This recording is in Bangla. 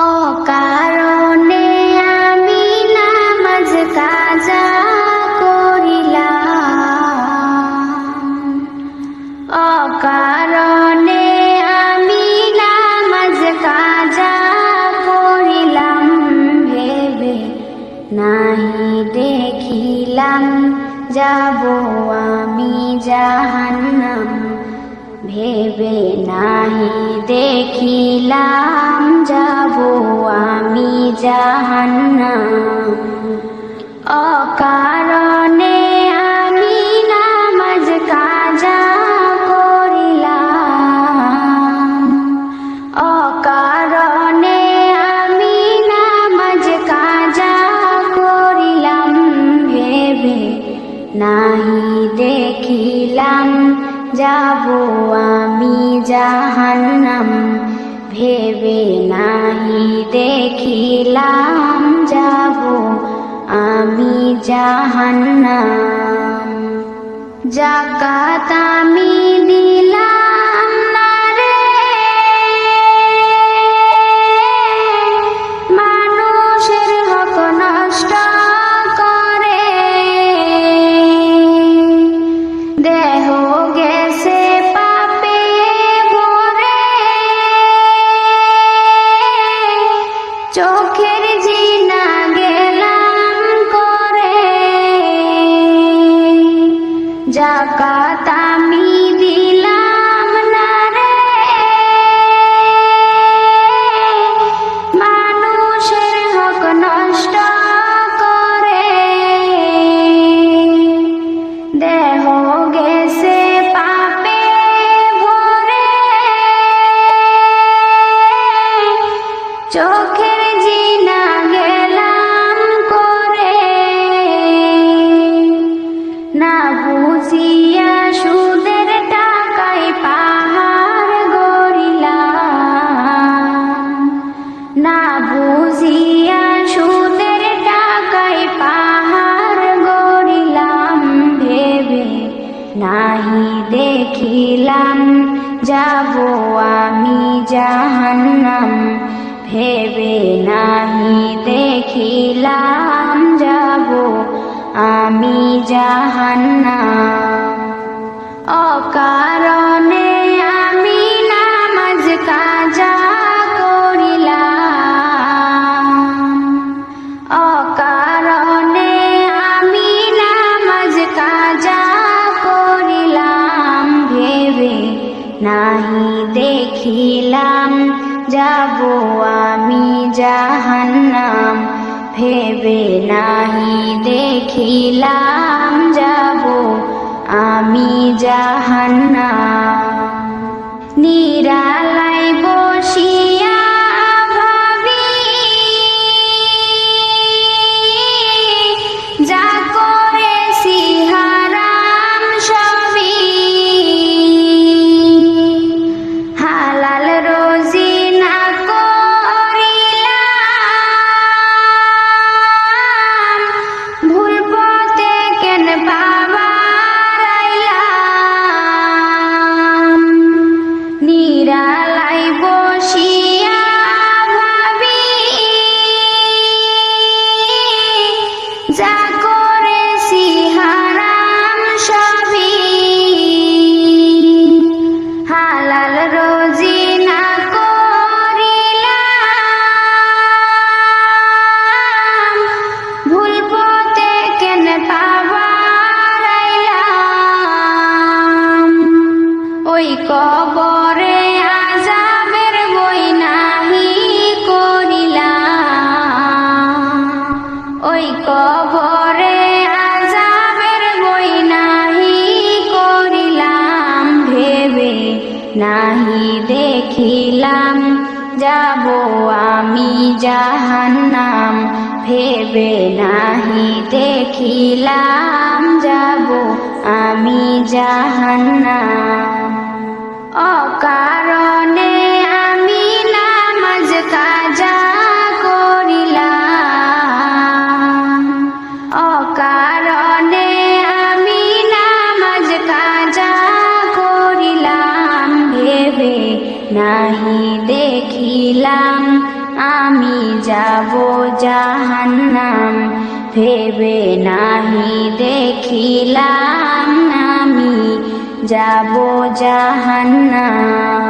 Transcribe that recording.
অকারণে আমি নামাজ কাজা করিলাম। অকারণে আমি নামাজ কাজা করিলাম, ভেবে নাহি দেখিলাম, যাব আমি জাহান্নাম, ভেবে নাহি দেখিলাম। যাব আমি জাহান্নাম। অকারণে আমি নামাজ কাজা করিলাম। অকারণে আমি নামাজ কাজা করিলাম, ভেবে নাহি দেখিলাম, যাব আমি জাহান্নাম। ভেবে নাহি দেখিলাম যাব আমি জাহান্নাম। জাকাত আমি চোখের জিনা গেলাম করে। জাকাত আমি দিলাম না রে। মানুষের হক নষ্ট করে। দেহ গেছে পাপে ভরে। চোখের দেখিলাম যাব আমি জাহান্নাম। ভেবে নাহি দেখিলাম যাব আমি জাহান্নাম। দেখিলাম যাব আমি জাহান্নাম। ভেবে নাহি দেখিলাম যাব আমি জাহান্নাম। নাহি দেখিলাম যাব আমি জাহান্নাম। ভেবে নাহি দেখিলাম যাব আমি জাহান্নাম। অকারণে নাহি দেখিলাম আমি যাব জাহান্নাম। ভেবে নাহি দেখিলাম আমি যাব জাহান্নাম।